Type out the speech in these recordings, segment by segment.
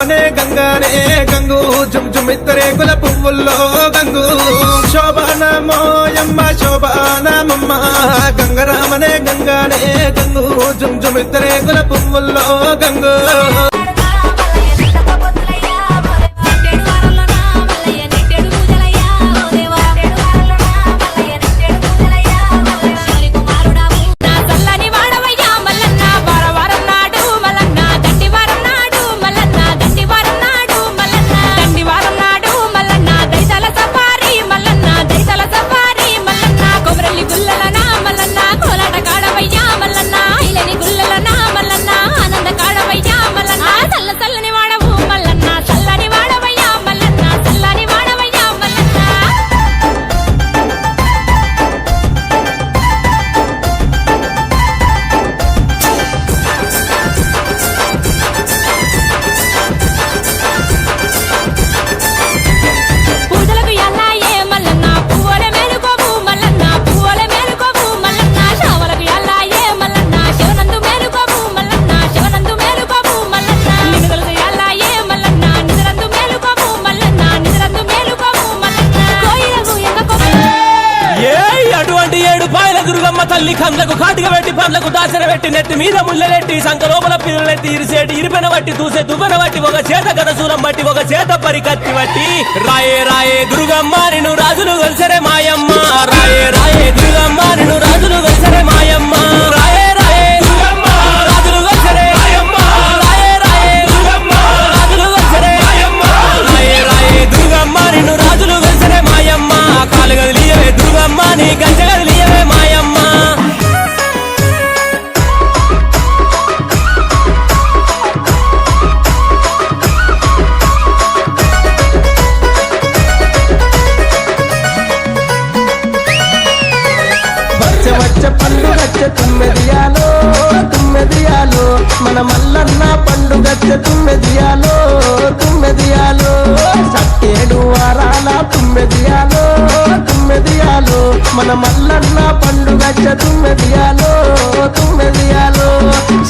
అనే గంగానే గంగు జుమ్ జుమ్ ఇద్దరేకుల పువ్వుల్లో గంగు. శోభానమోయమ్మ శోభానమమ్మ గంగరామనే గంగానే గంగు జుమ్ జుమ్ ఇద్దరేకుల పువ్వుల్లో గంగు. దుర్గమ్మ తల్లి కండ్లకు కాటిక పెట్టి పండ్లకు దాచిన పెట్టి నెట్టి మీద ముళ్ళెట్టి సంక లోపల పిల్లలెట్టి ఇరిసేటి ఇరిపెన బట్టి దూసే దువ్వెన బట్టి ఒక చేత గదశూలం బట్టి ఒక చేత పరికత్తి బట్టి రాయే రాయే దుర్గమ్మ నిన్ను రాజులు కలిసరే మాయమ్మ. రాయే రాయే దుర్గమ్మ నిన్ను రాజులు కలిసరే మాయమ్మ. తుమ్మెదియాలో తుమ్మెదియాలో మన మల్లన్న పండుగ తుమ్మెదియాలో తుమ్మెదియాలో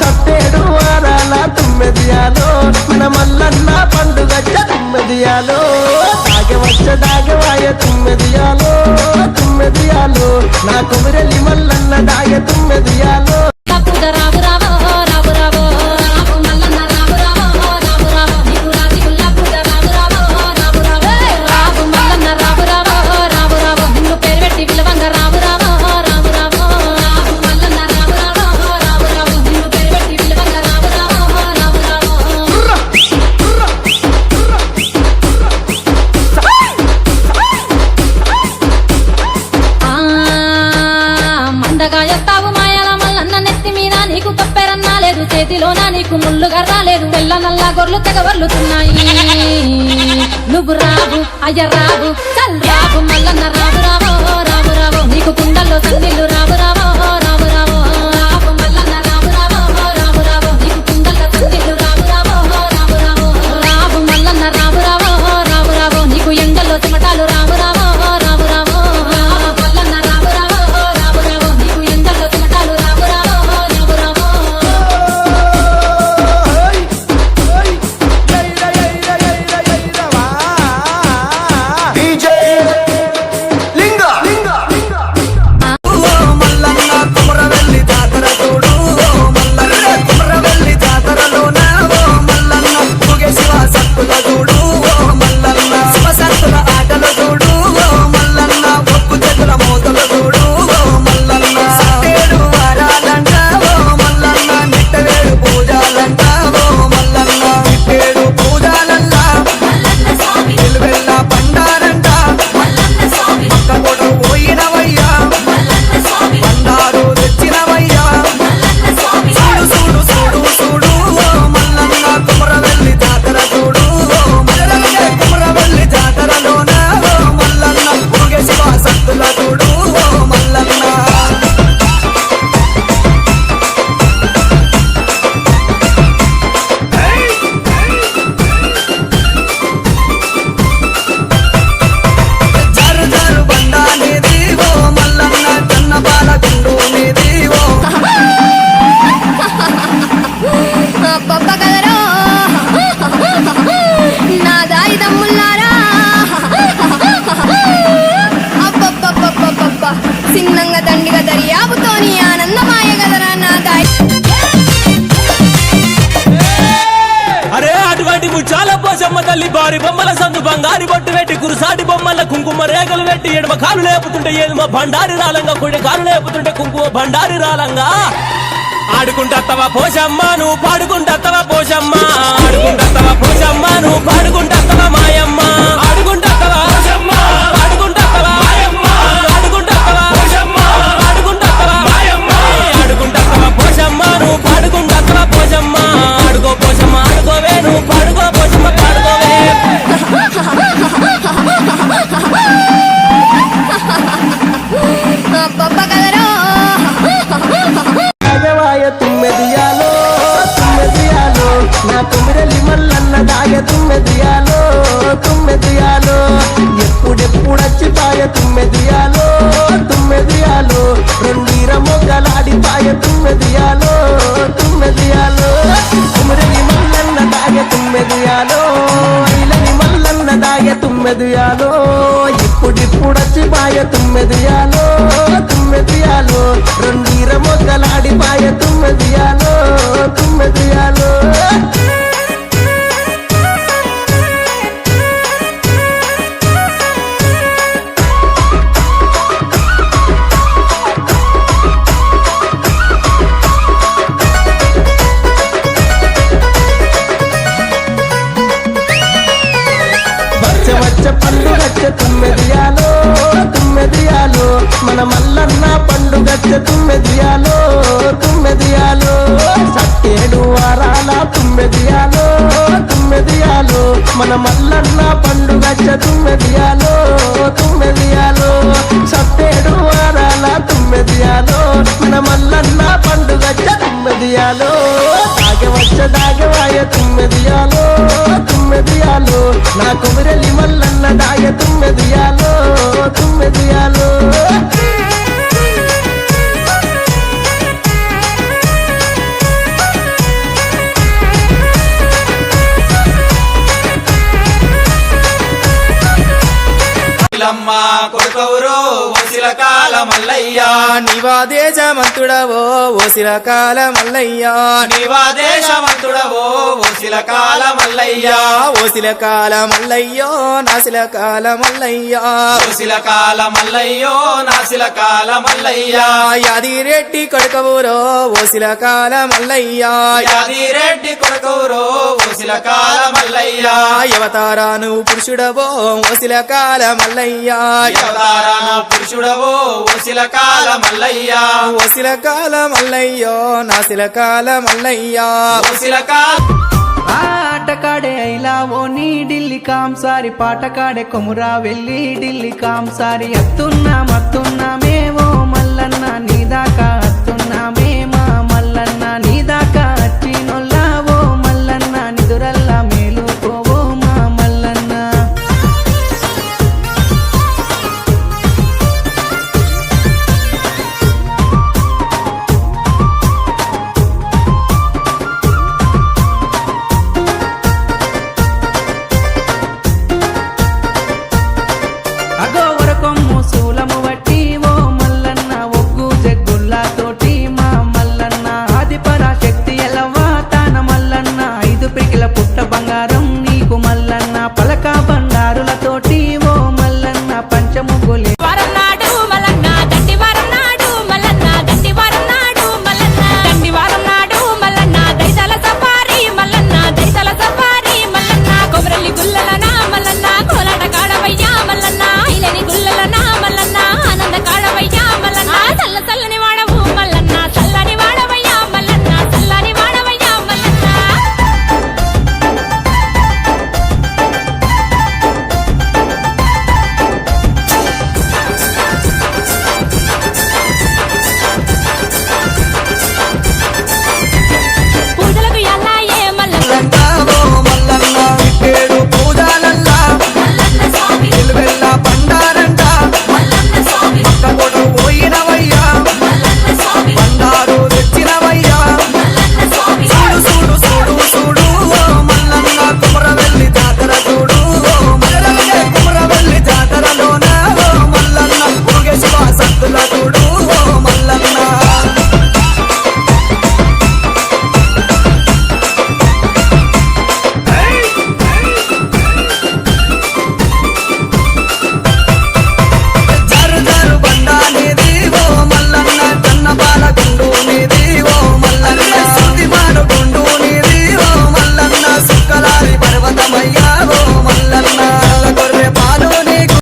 సత్తేడు వారాల తుమ్మెదియాలో మన మల్లన్న పండుగ తుమ్మెదియాలో దాగవచ్చ దాగవాయ తుమ్మెదియాలో తుమ్మెదియాలో నా కుమిరలి మల్లన్న దారులు తెగవర్లుతున్నాయి నువ్వు రాబు అయ్య రావు చల్ రావు తోటి బొమ్మల సందు బంగారి బొట్టు పెట్టి కురుసాటి బొమ్మల కుంకుమ రేగలు పెట్టి ఎడమ కాలు లేపుతుంటే ఏదుమ బండారి రాలంగా కుడి కాలు లేపుతుంటే కుంకుమ బండారి రాలంగా. ఆడుకుంటత్తవా పోషమ్మ నువ్వు పాడుకుంటత్తవా పోషమ్మ? ఆడుకుంటత్తవా పోషమ్మ నువ్వు పాడుకుంటత్తవా మాయమ్మ? నా కుమిరలి మల్లన్న దాయ తుమ్మెదియాలో తుమ్మెదియాలో ఎప్పుడెప్పుడచ్చి పాయ తుమ్మెదియాలో తుమ్మెదియాలో రెండీర మొగ్గలాడి పాయ తుమ్మెదియాలో తుమ్మెదియాలో కుమిరలి మల్లన్న దాయ తుమ్మెదియాలో ఇలని మల్లన్న దాయ తుమ్మెదియాలో ఇప్పుడిప్పుడచ్చి పాయ తుమ్మెదియాలో తుమ్మెదియాలో రెండీర మొగ్గలాడి పాయ తుమ్మెదియాలో తుమ్మెదియాలో 아! మన మల్లన్న పండుగ తుమ్మెదియాలో తుమ్మెదియాలో సత్తేడు వారాల తుమ్మెదియాలో మన మల్లన్న పండుగ తుమ్మెదియాలో దాగవచ్చ దాగవాయ తుమ్మెదియాలో తుమ్మెదియాలో నా కుమిరలి మల్లన్న దాయ తుమ్మెదియాలో తుమ్మెదియాలో. ఇలమ్మ కొడుకవురో ఒసిల కాల మల్లయ్య నీవాదేశమంతుడవో ఓసిల కాల మల్లయ్యా నీవా దేశమంతుడవో ఒసిల కాల మల్లయ్య ఓసిల కాల మల్లయ్యో నాసిల కాల మల్లయ్యా ఒసిల కాల మల్లయ్యో నాసిల కాల మల్లయ్య యాదిరెడ్డి కొడుకవురో ఓసిల కాల మల్లయ్యా యాదిరెడ్డి కొడుకవురో ఒసిల కాల మల్లయ్య పురుషుడవో ఓసిల కాల మల్లయ్యా అవతారాన పురుషుడవో ఒసిల కాల మల్లయ్య ఓసిల కాల మల్లయ్యో నాసిల కాల మల్లయ్యా ఒసిల కాల ఆటకాడే ఐలా ఓ నీ ఢిల్లీ కాంసారి పాటకాడే కొమురా వెళ్ళి ఢిల్లీ కాంసారి. అత్తున్నాం అత్తున్నామేవో మల్లన్న నీ